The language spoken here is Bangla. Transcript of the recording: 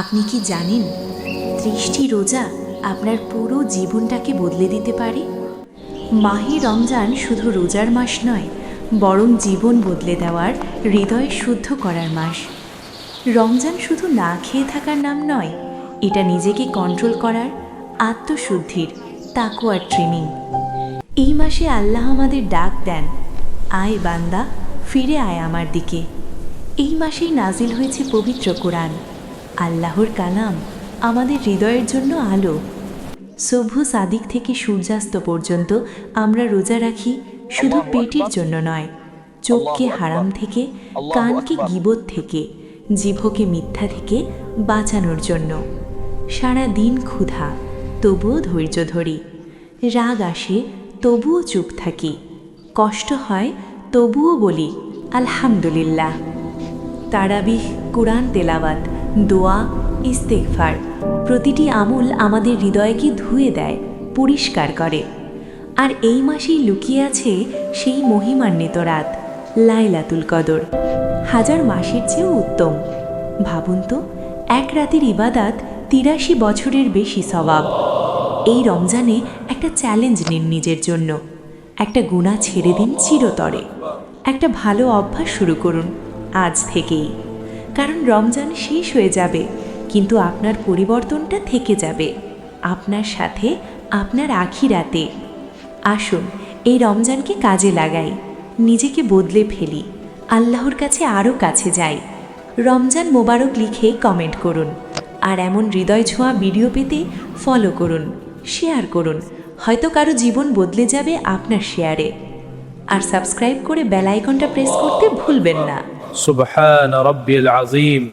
আপনি কি জানেন ত্রিশটি রোজা আপনার পুরো জীবনটাকে বদলে দিতে পারে? মাহে রমজান শুধু রোজার মাস নয়, বরং জীবন বদলে দেওয়ার হৃদয় শুদ্ধ করার মাস। রমজান শুধু না খেয়ে থাকার নাম নয়, এটা নিজেকে কন্ট্রোল করার, আত্মশুদ্ধির, তাকুয়ার ট্রেনিং এই মাসে আল্লাহ আমাদের ডাক দেন, আয় বান্দা, ফিরে আয় আমার দিকে। এই মাসেই নাজিল হয়েছে পবিত্র কোরআন। আল্লাহর কালাম আমাদের হৃদয়ের জন্য আলো। সভ্য সাদিক থেকে সূর্যাস্ত পর্যন্ত আমরা রোজা রাখি শুধু পেটের জন্য নয় চোখকে হারাম থেকে কানকে গিবত থেকে জিভকে মিথ্যা থেকে বাঁচানোর জন্য। সারা দিন ক্ষুধা তবুও ধৈর্য ধরি। রাগ আসে তবুও চুপ থাকি। কষ্ট হয় তবুও বলি আলহামদুলিল্লাহ। তারাবিহ কোরআন তেলাওয়াত। দোয়া ইস্তেকফার প্রতিটি আমল আমাদের হৃদয়কে ধুয়ে দেয়, পরিষ্কার করে। আর এই মাসেই লুকিয়ে আছে সেই মহিমান্বিত রাত, লাইলাতুল কদর। হাজার মাসের চেয়েও উত্তম। ভাবুন তো, এক রাতের ইবাদাত তিরাশি বছরের বেশি স্বভাব। এই রমজানে একটা চ্যালেঞ্জ নিন নিজের জন্য। একটা গুণা ছেড়ে দিন চিরতরে। একটা ভালো অভ্যাস শুরু করুন আজ থেকেই। কারণ রমজান শেষ হয়ে যাবে, কিন্তু আপনার পরিবর্তনটা থেকে যাবে, আপনার সাথে, আপনার আখিরাতে। আসুন, এই রমজানকে কাজে লাগাই, নিজেকে বদলে ফেলি, আল্লাহর কাছে আরও কাছে যাই। রমজান মোবারক লিখে কমেন্ট করুন, আর এমন হৃদয় ছোঁয়া ভিডিও পেতে ফলো করুন, শেয়ার করুন, হয়তো কারও জীবন বদলে যাবে আপনার শেয়ারে। আর সাবস্ক্রাইব করে বেল আইকনটা প্রেস করতে ভুলবেন না। سبحان ربي العظيم.